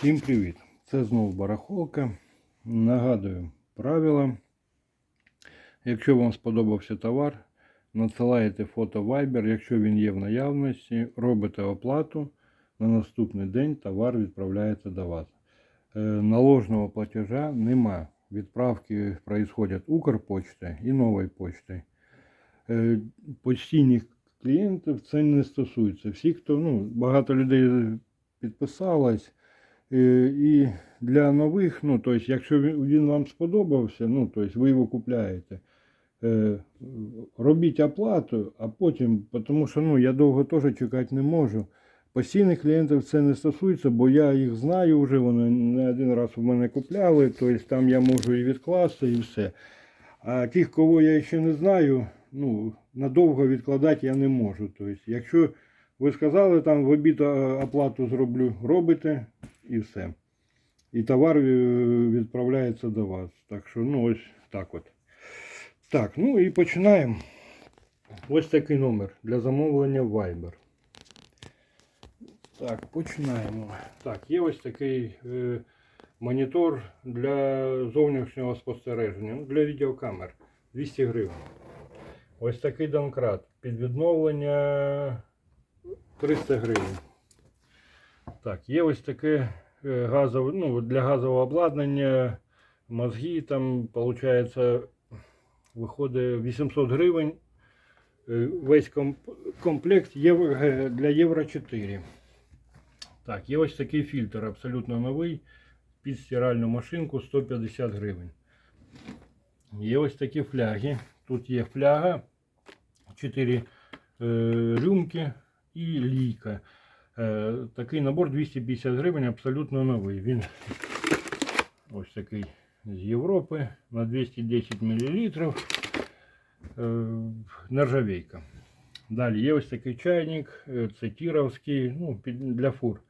Всім привіт! Це знову барахолка. Нагадую правила. Якщо вам сподобався товар, надсилаєте фото Viber, якщо він є в наявності, робите оплату. На наступний день товар відправляється до вас. Е, Наложного платежа нема. Відправки происходять Укрпочта і новою почтою. Е, Постійних клієнтів це не стосується. Всі, хто ну, багато людей підписалось. Е, І для нових, ну, тобто, якщо він вам сподобався, ну, тобто, ви його купляєте, е, робіть оплату, а потім, тому що ну, я довго теж чекати не можу. Постійних клієнтів це не стосується, бо я їх знаю вже, вони не один раз у мене купляли, тобто там я можу і відкласти, і все. А тих, кого я ще не знаю, ну, надовго відкладати я не можу. Тобто, якщо ви сказали, там в обід оплату зроблю, робите і все. І товар е, відправляється до вас. Так що, ну, ось так от. Так, ну і починаємо. Ось такий номер для замовлення Viber. Так, починаємо. Так, є ось такий е, монітор для зовнішнього спостереження, ну, для відеокамер 200 гривень. Ось такий домкрат. Під відновлення 300 гривень. Так, є ось таке е, газове, ну, для газового обладнання, мозги там, виходить, виходить 800 гривень. Е, Весь комплект е, для Євро 4. Так, є ось такий фільтр, абсолютно новий. Під стиральну машинку 150 гривень. Є ось такі фляги. Тут є фляга, 4 е, рюмки і лійка. Е, такий набор 250 гривень, абсолютно новий. Він ось такий з Європи на 210 мл. Е, нержавейка. Далі є ось такий чайник, е, це тіровський, ну, для фур.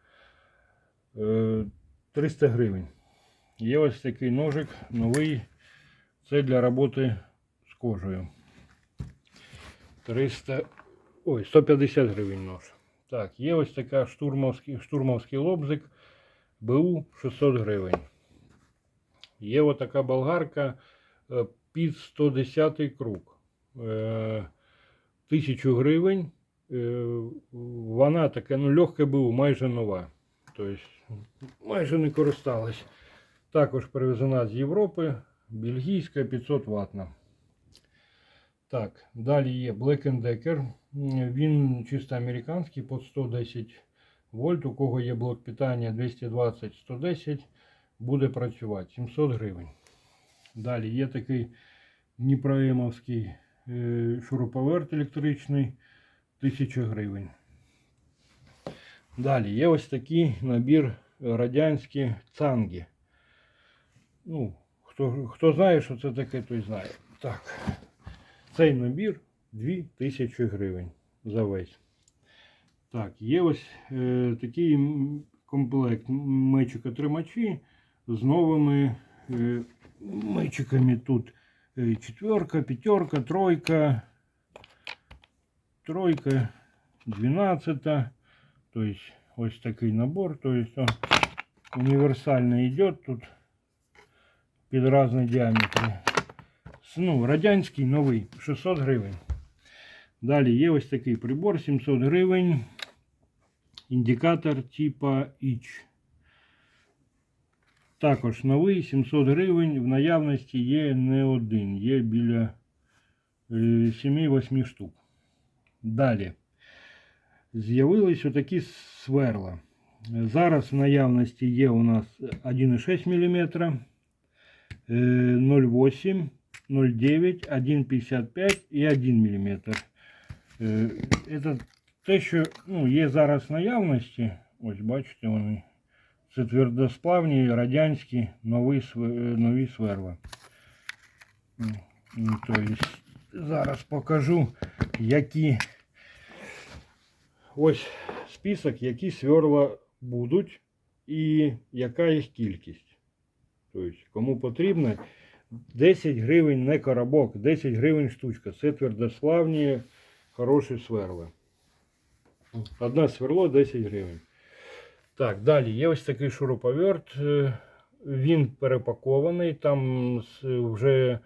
Е, 300 гривень. Є ось такий ножик новий. Це для роботи з кожею. 300, ой, 150 гривень нож. Так, є ось така штурмовський, штурмовський лобзик БУ 600 гривень. Є ось така болгарка е, під 110 круг. Е, 1000 гривень. Е, Вона така, ну, легка БУ, майже нова. Тобто, майже не користалась. Також привезена з Європи. Бельгійська 500 ватна. Так, далі є Black Decker. Він чисто американський під 110 вольт. У кого є блок питання 220-110, буде працювати 700 гривень. Далі є такий Дніпроємовський е, шуруповерт електричний 1000 гривень. Далі є ось такий набір радянські цанги. Ну, хто, хто знає, що це таке, той знає. Так. Цей набір 2000 гривень за весь. Так, є ось е, такий комплект мечика тримачі з новими е, мечиками. Тут е, четверка, п'ятерка, тройка, тройка, двенадцата. То есть ось такий набор. То есть он универсально идет тут під різні діаметри. Ну, радянський новий 600 гривень. Далі є ось такий прибор 700 гривень. Індикатор типа ICH. Також новий 700 гривень. В наявності є не один, є біля е, 7-8 штук. Далі. З'явились отакі сверла. Зараз в наявності є у нас 1,6 мм, е, 0,8, 0,9, 1,55 і 1 мм. Е, Це те, що ну, є зараз в наявності. Ось бачите вони. Це твердосплавні радянські нові, све- е, нові сверла. М, м, Тобто, зараз покажу, які ось список, які сверла будуть і яка їх кількість. Тобто, кому потрібно, 10 гривень не коробок, 10 гривень штучка. Це твердославні хороші сверла. Одне сверло 10 гривень. Так, далі є ось такий шуруповерт. е, Він перепакований. Там вже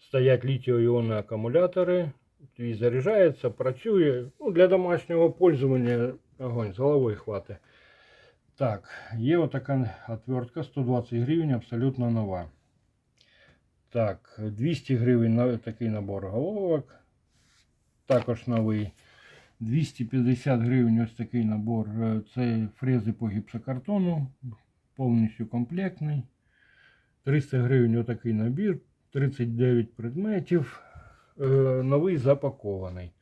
стоять літіо-іонні акумулятори. І заряджається, працює. Ну, для домашнього пользування огонь з головою хватить. Так, є отака отвертка 120 гривень, абсолютно нова. Так, 200 гривень на такий набор головок. Також новий. 250 гривень ось такий набор. Е, Це фрези по гіпсокартону. Повністю комплектний. 300 гривень отакий набір. 39 предметів. Е, Новий запакований.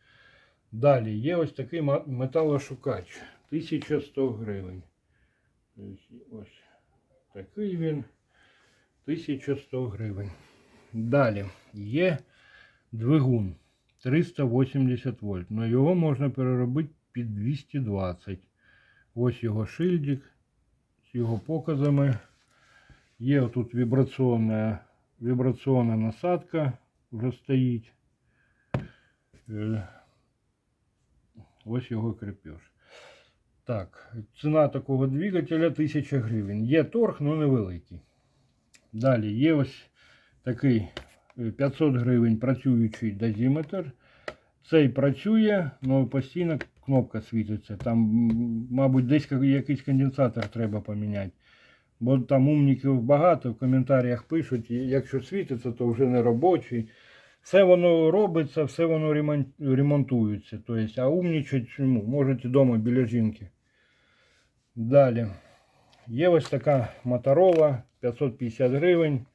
Далі є ось такий металошукач. 1100 гривень. Ось ось такий він. 1100 гривень. Далі є двигун 380 вольт. Но його можна переробити під 220. Ось його шильдик з його показами. Є тут вібраційна, вібраційна насадка вже стоїть. Е, Ось його крепеж. Так, ціна такого двигателя 1000 гривень. Є торг, але невеликий. Далі є ось такий е, 500 гривень працюючий дозиметр. Цей працює, але постійно кнопка світиться. Там, мабуть, десь якийсь конденсатор треба поміняти. Бо там умників багато, в коментарях пишуть, якщо світиться, то вже не робочий. Все воно робиться, все воно ремонтується. Тобто, а умнічать ну, можете вдома біля жінки. Далі. Є ось така Моторола 550 гривень.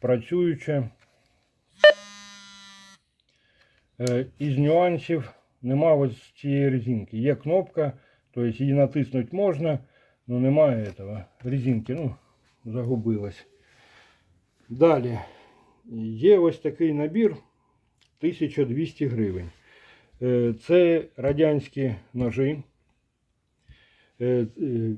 Працююча. Е, Із нюансів нема ось цієї резинки. Є кнопка, тобто її натиснути можна, але немає этого, резинки. Ну, загубилась. Далі. Є ось такий набір 1200 гривень. Е, Це радянські ножи. Е, е,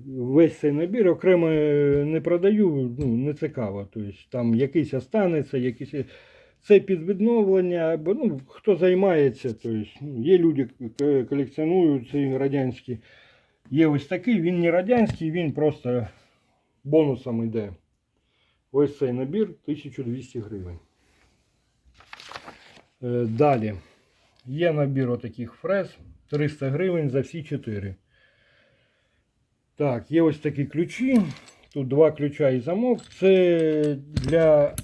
Весь цей набір окремо е, не продаю, ну, не цікаво. Тобто, там якийсь останеться, якийсь. Це під відновлення, або ну, хто займається. Тобто, ну, є люди, к- колекціонують ці радянські. Є ось такий, він не радянський, він просто бонусом йде. Ось цей набір 1200 гривень. Е, Далі. Є набір отаких фрез 300 гривень за всі 4. Так, є ось такі ключі. Тут два ключа і замок. Це для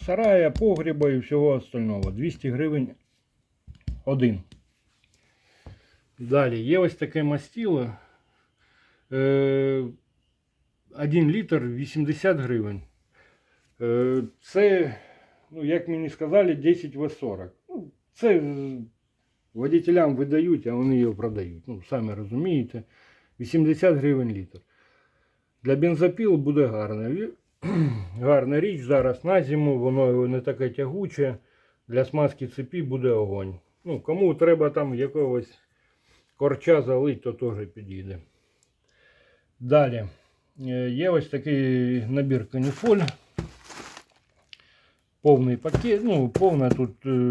сарая, погреба і всього остального. 200 гривень один. Далі є ось таке мастило. Е, 1 літр 80 гривень. Е, Це, ну, як мені сказали, 10 в 40. Ну, це водителям видають, а вони його продають. Ну, самі розумієте. 80 гривень літр. Для бензопіл буде гарно. Гарна річ зараз на зиму, воно не таке тягуче. Для смазки цепі буде огонь. Ну, кому треба там якогось корча залить, то теж підійде. Далі. Е, Є ось такий набір каніфоль. Повний пакет. Ну, повна тут е,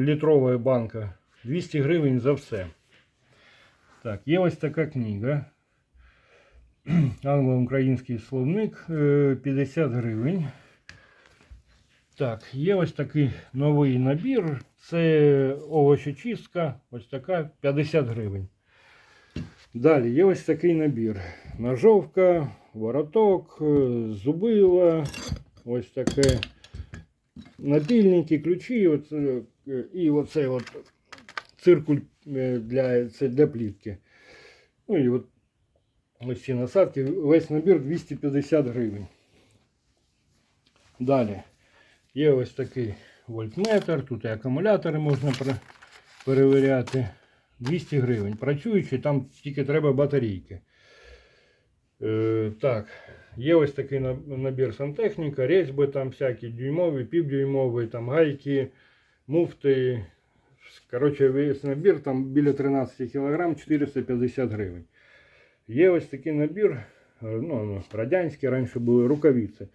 літрова банка. 200 гривень за все. Так, є ось така книга. Англо-український словник е, 50 гривень. Так, є ось такий новий набір. Це овочечистка. Ось така 50 гривень. Далі є ось такий набір. Ножовка, вороток, е, зубила, ось таке напільники, ключі, е, і оцей от циркуль е, для, це для плівки. Ну і от ось ці насадки. Весь набір 250 гривень. Далі. Є ось такий вольтметр, тут і акумулятори можна перевіряти. 200 гривень. Працюючий, там тільки треба батарейки. Е, так, є ось такий набір сантехніка, різьби там всякі дюймові, півдюймові, там гайки, муфти. Коротше, весь набір там біля 13 кг 450 гривень. Є ось такий набір, е, ну, радянський, раніше були рукавиці.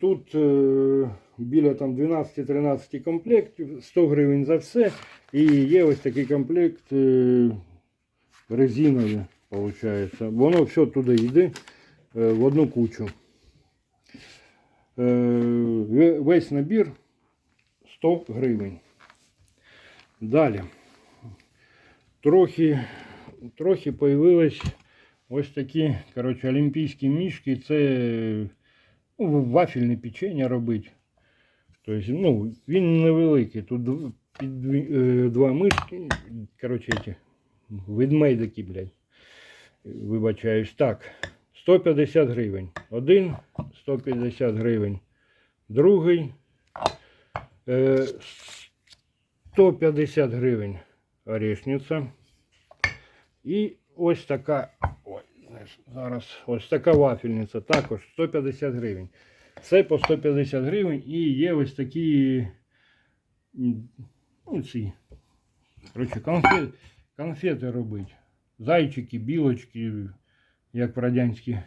Тут е, біля там 12-13 комплектів, 100 гривень за все. І є ось такий комплект е, резинові. Получається. Воно все туди йде е, в одну кучу. Е, Весь набір 100 гривень. Далі. Трохи, трохи появились ось такі, коротше, олімпійські мішки. Це ну, вафельне печення робить. Тобто, ну, він невеликий. Тут під, е, два мишки. Коротше, ці ведмедики, блядь. Вибачаюсь. Так. 150 гривень. Один 150 гривень. Другий е, 150 гривень орешниця. І ось така. Ой, зараз ось така вафельниця. Також 150 гривень. Все по 150 гривень і є ось такі. Ну, ці. Коротше, конфет, конфети робить. Зайчики, білочки, як в радянські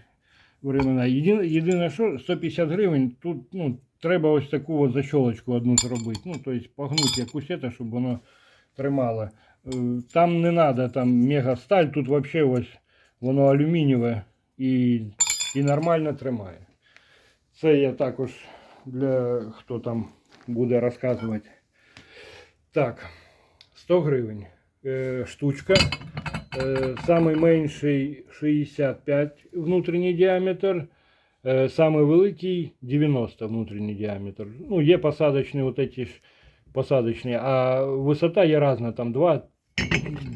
времена. Єдине, що 150 гривень, тут ну, треба ось таку защолочку одну зробити. Ну, тобто погнути якусь це, щоб воно тримало. Е, Там не треба там мегасталь, тут взагалі ось воно алюмінієве і, і нормально тримає. Це я також для хто там буде розказувати. Так, 100 гривень. Е, штучка. Е, самий менший 65 внутрішній діаметр. Е, самий великий 90 внутрішній діаметр. Ну, є посадочні вот эти посадочні, а висота є різна, там 2,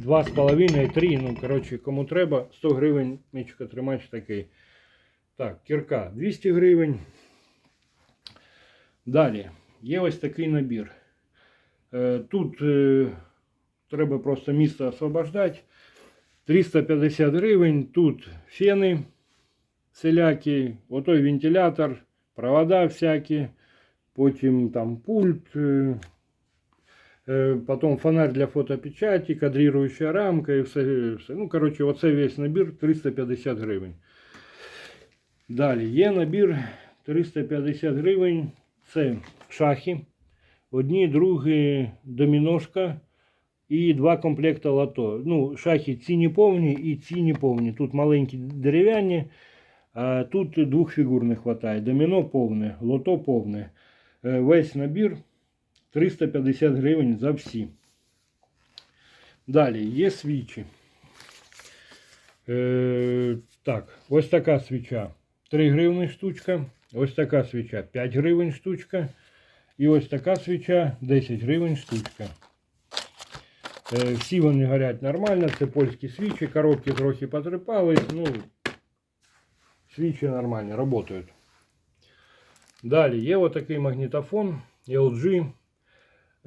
2,5, 3. Ну, коротше, кому треба, 100 гривень мічка тримач такий. Так, кірка 200 гривень. Далі, є ось такий набір. Е, Тут е, треба просто місце освобождати. 350 гривень. Тут фени всілякі, отой вентилятор, провода всякі, потім там пульт, е, е, потім фонарь для фотопечаті, кадруюча рамка і все. все. Ну, коротше, оце весь набір 350 гривень. Далі є набір 350 гривень. Це шахи. Одні, другі доміношка і два комплекти лото. Ну, шахи ці не повні і ці не повні. Тут маленькі дерев'яні, тут двох фігур не вистачає. Доміно повне, лото повне. Е, Весь набір 350 гривень за всі. Далі є свічі. Е, так, ось така свіча 3 гривні штучка. Ось така свіча 5 гривень штучка. І ось така свіча 10 гривень штучка. Е, Всі вони горять нормально, це польські свічі, коробки трохи потріпались, ну, свічі нормальні, працюють. Далі є отакий магнітофон LG.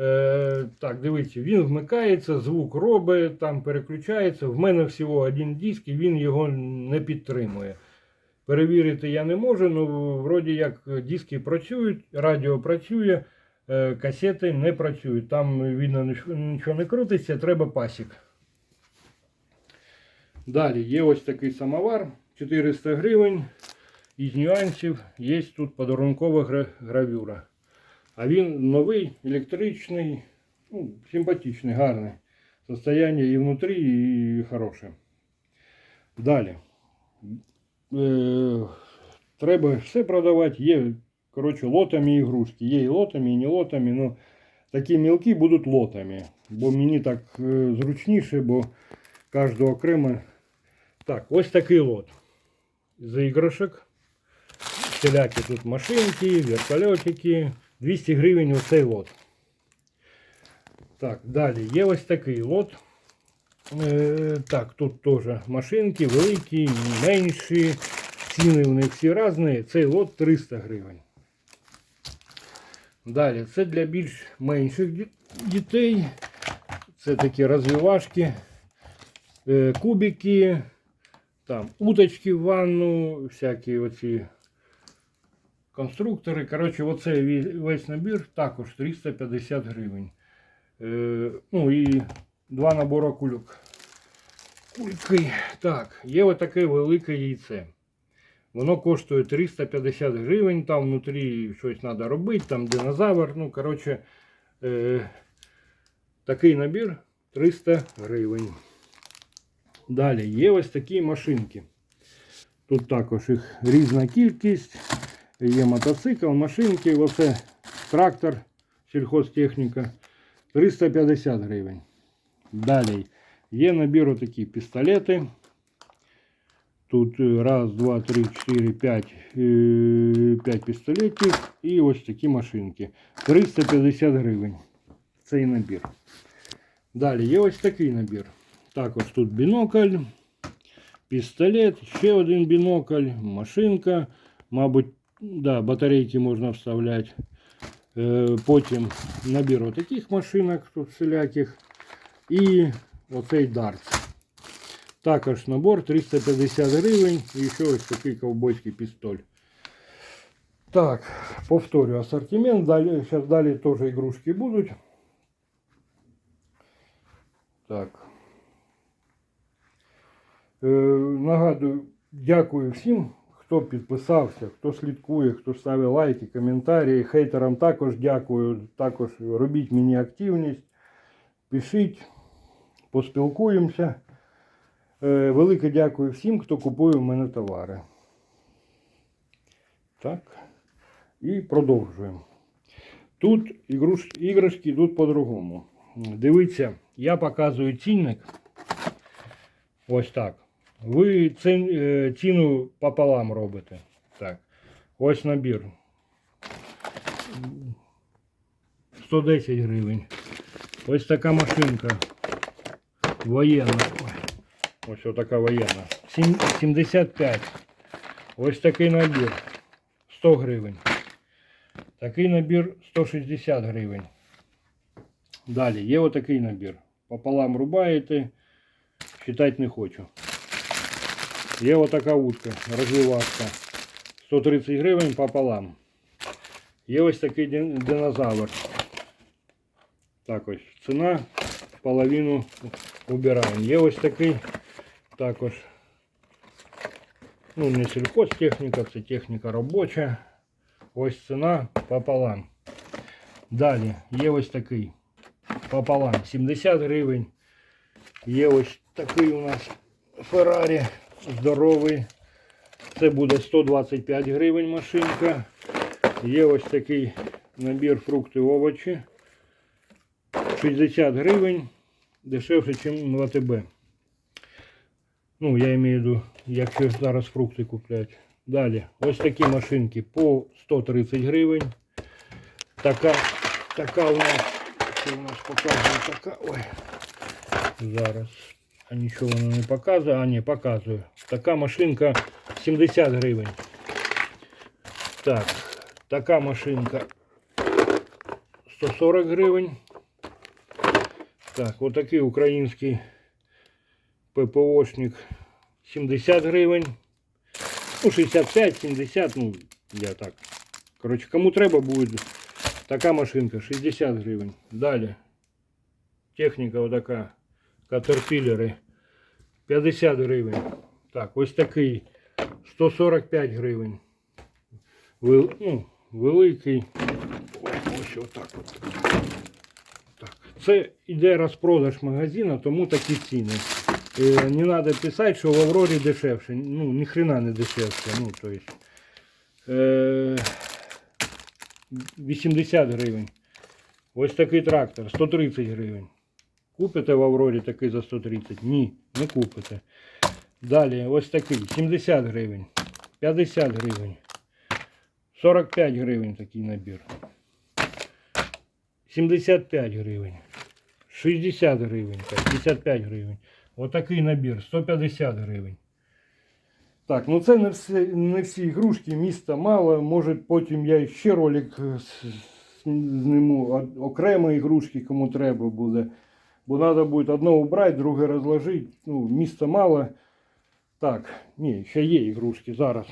Е, так, дивіться, він вмикається, звук робить, там переключається. В мене всього один диск і він його не підтримує. Перевірити я не можу, ну вроді як диски працюють, радіо працює, е, касети не працюють. Там видно нічого не крутиться, треба пасік. Далі є ось такий самовар 400 гривень. Із нюансів є тут подарункова гравюра. А він новий, електричний, ну, симпатичний, гарний. Состояние і внутрі, і хороше. Далі. Е, треба все продавати. Є коротше, лотами ігрушки. Є і лотами, і не лотами. Ну, такі мілкі будуть лотами. Бо мені так е, зручніше, бо кожного окремо. Так, ось такий лот. З іграшок. Всілякі тут машинки, вертольотики. 200 гривень оцей лот. Так, далі є ось такий лот. Е, так, тут теж машинки, великі, менші. Ціни в них всі різні. Цей лот 300 гривень. Далі, це для більш менших дітей. Це такі розвивашки, е, кубики, там уточки в ванну, всякі оці конструктори. Коротше, оцей весь набір також 350 гривень. Е, ну і два набори кульок. Кульки. Так, є отаке велике яйце. Воно коштує 350 гривень, там внутрі щось треба робити, там динозавр. Ну, коротше, е, такий набір 300 гривень. Далі є ось такі машинки. Тут також їх різна кількість. Є мотоцикл, машинки, оце трактор, сільхозтехніка. 350 гривень. Далі є набір отакі пістолети. Тут е, раз, два, три, чотири, п'ять, е, п'ять пістолетів і ось такі машинки. 350 гривень. Цей набір. Далі є ось такий набір. Також тут бінокль, пістолет, ще один бінокль, машинка. Мабуть, да, батарейки можна вставляти. Е, Потім набір отаких машинок тут всіляких. І оцей дарт. Також набор 350 гривень і ще ось такий ковбойський пістоль. Так, повторю ассортимент. Далі, зараз далі теж ігрушки будуть. Так. Е, нагадую, дякую всім, хто підписався, хто слідкує, хто ставить лайки, коментарі. Хейтерам також дякую. Також робіть мені активність. Пишіть, поспілкуємося. Е, Велике дякую всім, хто купує в мене товари. Так. І продовжуємо. Тут іграшки йдуть по-другому. Дивіться, я показую цінник. Ось так. Ви е, ціну пополам робите. Так. Ось набір. 110 гривень. Ось така машинка. Воєнна. Ось отака воєнна. 75. Ось такий набір. 100 гривень. Такий набір 160 гривень. Далі є отакий набір. Пополам рубаєте. Читати не хочу. Є отака утка, розвивашка. 130 гривень пополам. Є ось такий дин- динозавр. Так ось. Ціна половину убираємо. Є ось такий також. Ну, не сільхозтехніка, це техніка робоча. Ось ціна пополам. Далі є ось такий пополам 70 гривень. Є ось такий у нас Феррарі здоровий. Це буде 125 гривень машинка. Є ось такий набір фрукти овочі. 60 гривень. Дешевше, ніж в. Ну, я маю в виду, якщо зараз фрукти купляють. Далі, ось такі машинки по 130 гривень. Така, така у нас, що у нас показує така. Ой. Зараз. А нічого вона не показує. А, ні, показує. Така машинка 70 гривень. Так, така машинка 140 гривень. Так, отакий український ППОшник 70 гривень. Ну, 65-70, ну, я так. Коротше, кому треба буде така машинка 60 гривень. Далі. Техніка отака. Катерпілери 50 гривень. Так, ось такий 145 гривень. Вел, ну, великий. Ось отак от. Так. Це йде розпродаж магазину, тому такі ціни. Е, не треба писати, що в Аврорі дешевше. Ну, ні хрена не дешевше. Ну, то есть, е, 80 гривень. Ось такий трактор, 130 гривень. Купите в Аврорі такий за 130? Ні, не купите. Далі ось такий 70 гривень, 50 гривень, 45 гривень такий набір. 75 гривень, 60 гривень, 55 гривень. Отакий набір, 150 гривень. Так, ну це не всі, не всі ігрушки, міста мало. Може потім я ще ролик зніму окремо ігрушки, кому треба буде. Бо треба буде одне убрати, друге розложити. Ну, міста мало. Так, ні, ще є ігрушки зараз.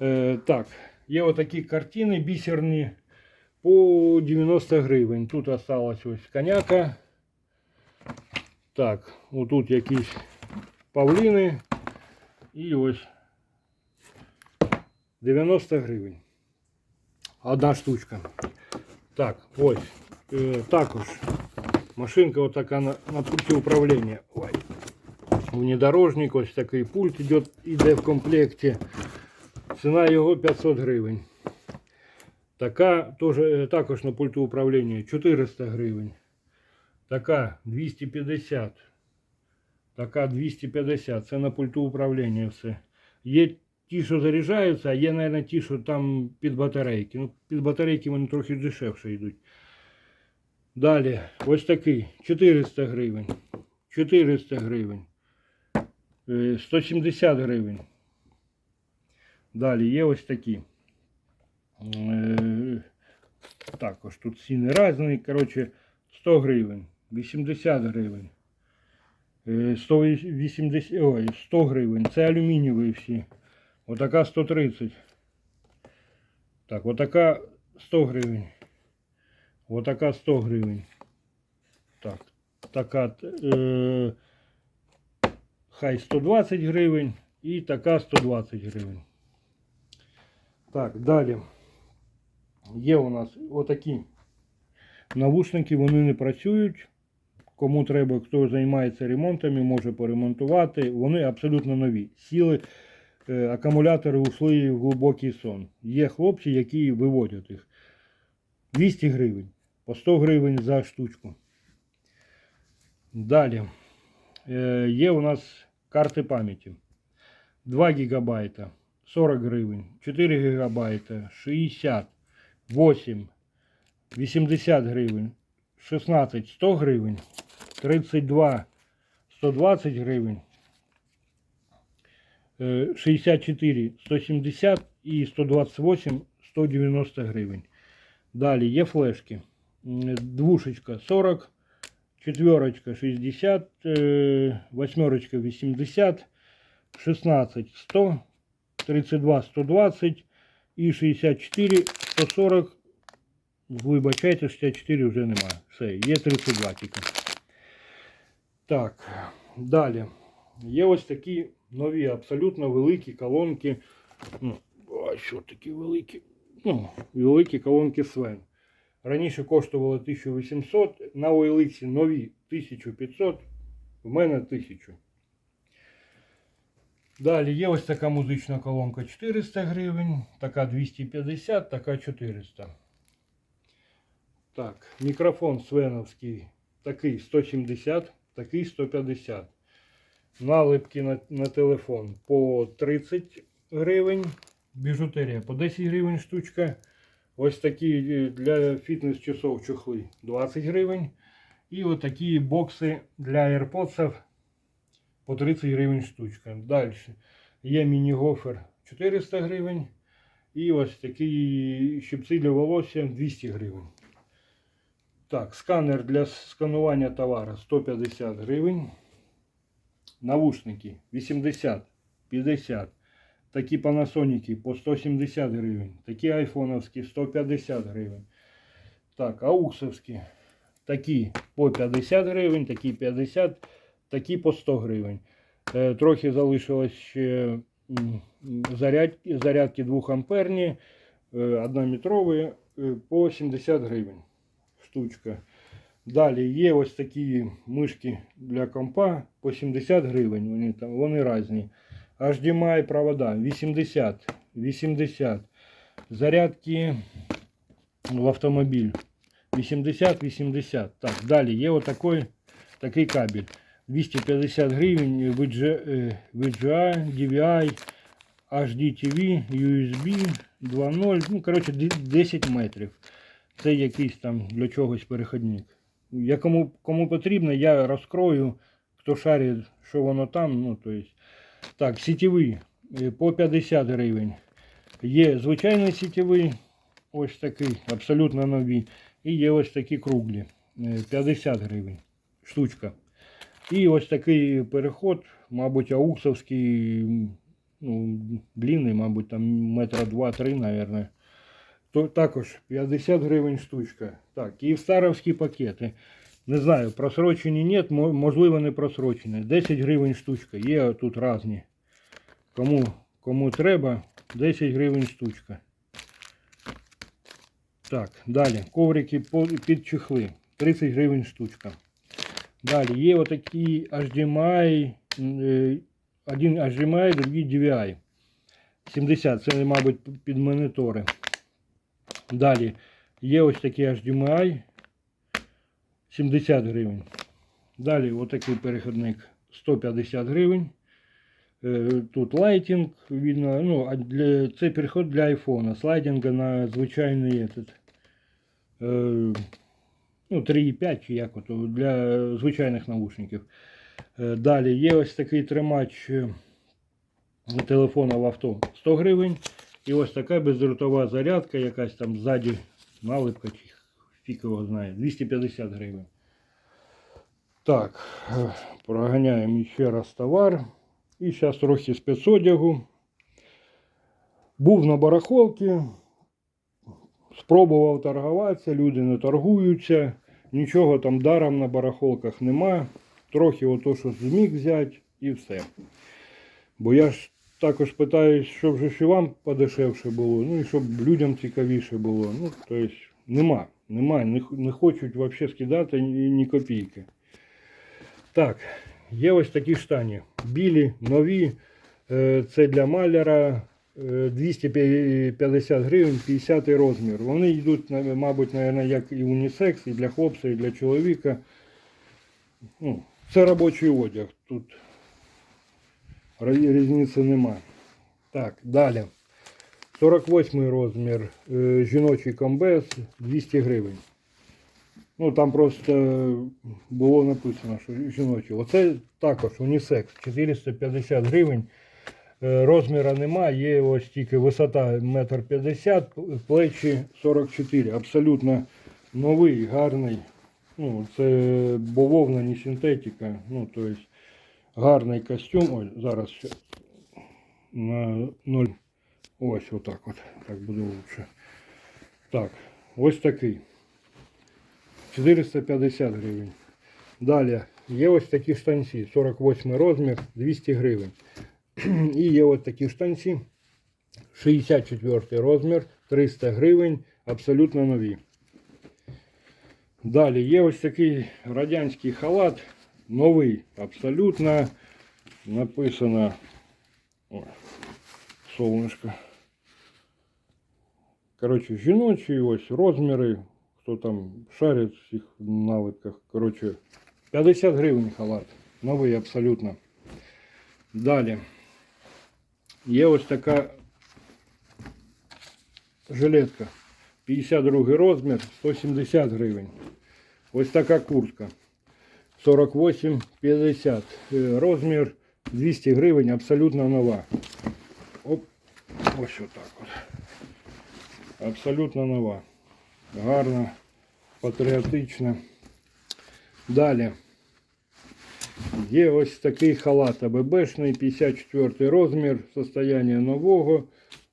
Е, так, є отакі картини бісерні по 90 гривень. Тут осталась ось коняка. Так, отут якісь павліни. І ось 90 гривень. Одна штучка. Так, ось. Е, також машинка отака на, на пульті управління. Ой, Внедорожник, ось такий пульт іде, іде в комплекті. Ціна його 500 гривень. Така теж, е, також на пульту управління 400 гривень. Така 250. Така 250. Це на пульту управління все. Є ті, що заряджаються, а є, мабуть, ті, що там під батарейки. Ну, під батарейки вони трохи дешевше йдуть. Далі, ось такий 400 гривень. 400 гривень. Е, 170 гривень. Далі є ось такі. Е, Також тут ціни різні. Коротше, 100 гривень, 80 гривень. е, 180, ой, 100 гривень. Це алюмінієві всі. Отака 130. Так, отака 100 гривень. Отака 100 гривень. Так, така е, хай 120 гривень і така 120 гривень. Так, далі. Є у нас отакі навушники, вони не працюють. Кому треба, хто займається ремонтами, може поремонтувати. Вони абсолютно нові. Сіли, е, акумулятори ушли в глибокий сон. Є хлопці, які виводять їх. 200 гривень. По 100 гривень за штучку. Далі. Е, Є у нас карти пам'яті. 2 гігабайта 40 гривень, 4 гігабайта 60, 8, 80 гривень, 16 100 гривень, 32 120 гривень, е, 64 170 і 128 190 гривень. Далі є флешки. Двушечка 40, четверочка 60, е, восьмерочка 80, 16 100, 32 120 і 64 140. Вибачайте, 64 вже немає. Все, є 32 тільки. Так, далі. Є ось такі нові, абсолютно великі колонки. Ну, а що такі великі? Ну, великі колонки Свен. Раніше коштували 1800, на OLX нові 1500, в мене 1000. Далі є ось така музична колонка 400 гривень, така 250, така 400. Так, мікрофон свеновський такий 170, такий 150. Налипки на, на телефон по 30 гривень. Біжутерія по 10 гривень штучка. Ось такі е, для фітнес-часов чохли 20 гривень. І ось такі бокси для AirPods по 30 гривень штучка. Далі є міні-гофер 400 гривень. І ось такі щипці для волосся 200 гривень. Так, сканер для сканування товару 150 гривень. Навушники 80, 50. Такі панасоніки по 170 гривень. Такі айфоновські 150 гривень. Так, ауксовські такі по 50 гривень, такі 50, такі по 100 гривень. Е, Трохи залишилось ще зарядки, зарядки 2 амперні, 1 метрові е, по 70 гривень штучка. Далі є ось такі мишки для компа по 70 гривень. Вони там вони різні. HDMI провода 80, 80. Зарядки в автомобіль 80-80. Так, далі є отакий такий кабель. 250 гривень VGA, е, DVI, HDTV, USB 2.0. Ну, коротше, 10 метрів. Це якийсь там для чогось переходник. Я кому, кому потрібно, я розкрою, хто шарить, що воно там. Ну, то есть. Так, сітєвий е, по 50 гривень. Є звичайний сітєвий, ось такий, абсолютно нові. І є ось такі круглі. е, 50 гривень штучка. І ось такий переход, мабуть, ауксовський, ну, длинний, мабуть, там метра два-три, мабуть. Також 50 гривень штучка. Так, київстаровські пакети. Не знаю, просрочені ні, можливо не просрочені. 10 гривень штучка. Є тут різні. Кому, кому треба, 10 гривень штучка. Так, далі. Коврики під чехли. 30 гривень штучка. Далі є отакі HDMI Е, Один HDMI, другий DVI. 70, це, мабуть, під монітори. Далі є ось такий HDMI 70 гривень. Далі отакий переходник 150 гривень. Е, Тут лайтинг, видно, ну, а для, це переход для айфона. Слайдинга на звичайний этот, е, ну, 3,5 чи як ото, для звичайних наушників. Е, Далі є ось такий тримач е, телефона в авто 100 гривень. І ось така бездротова зарядка, якась там ззаді налипка фік знає, 250 гривень. Так, е, проганяємо ще раз товар. І зараз трохи спецодягу. Був на барахолці, спробував торгуватися, люди не торгуються, нічого там даром на барахолках нема. Трохи ото, що зміг взяти і все. Бо я ж також питаюсь, щоб же і вам подешевше було, ну і щоб людям цікавіше було. Ну, тобто нема, нема, не, не хочуть взагалі скидати ні, ні копійки. Так, є ось такі штані. Білі, нові. Е, Це для маляра е, 250 гривень, 50 розмір. Вони йдуть, мабуть, як і унісекс, і для хлопця, і для чоловіка. Ну, це робочий одяг. Тут різниці нема. Так, далі. 48 розмір. е, Жіночий комбез 200 гривень. Ну там просто було написано, що жіночий. Оце також унісекс 450 гривень. Е, Розміра нема, є ось тільки висота 1,50 м, плечі 44. Абсолютно новий, гарний. Ну, це бововна, не синтетика. Ну, то есть гарний костюм. Ой, зараз на 0. Ось отак от. Так буде лучше. Так, ось такий. 450 гривень. Далі є ось такі штанці, 48 розмір, 200 гривень. І є ось такі штанці, 64 розмір, 300 гривень, абсолютно нові. Далі є ось такий радянський халат, новий, абсолютно. Написано солнышко. Коротше, жіночі ось розміри, хто там шарить в цих налипках. Коротше, 50 гривень халат. Новий абсолютно. Далі. Є ось така жилетка. 52 розмір, 170 гривень. Ось така куртка. 48-50 Е, розмір 200 гривень, абсолютно нова. Ось отак от. Абсолютно нова. Гарна, патріотична. Далі. Є ось такий халат АББшний, 54 розмір, состояння нового,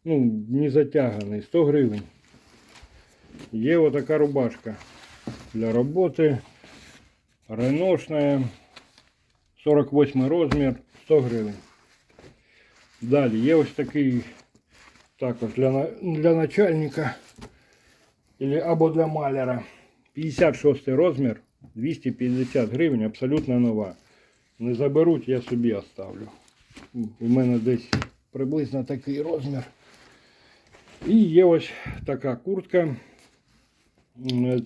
ну, не затяганий, 100 гривень. Є отака рубашка для роботи, реношная, 48 розмір, 100 гривень. Далі є ось такий також для, для начальника або для маляра. 56 розмір, 250 гривень, абсолютно нова. Не заберуть, я собі оставлю. У мене десь приблизно такий розмір. І є ось така куртка.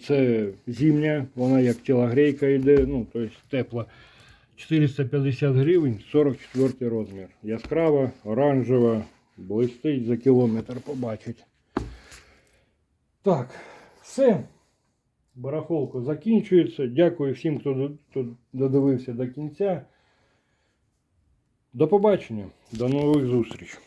Це зимня, вона як тілогрейка йде, ну, тобто тепла. 450 гривень, 44 розмір. Яскрава, оранжева, блистить за кілометр побачить. Так, все. Барахолка закінчується. Дякую всім, хто додивився до кінця. До побачення, до нових зустріч.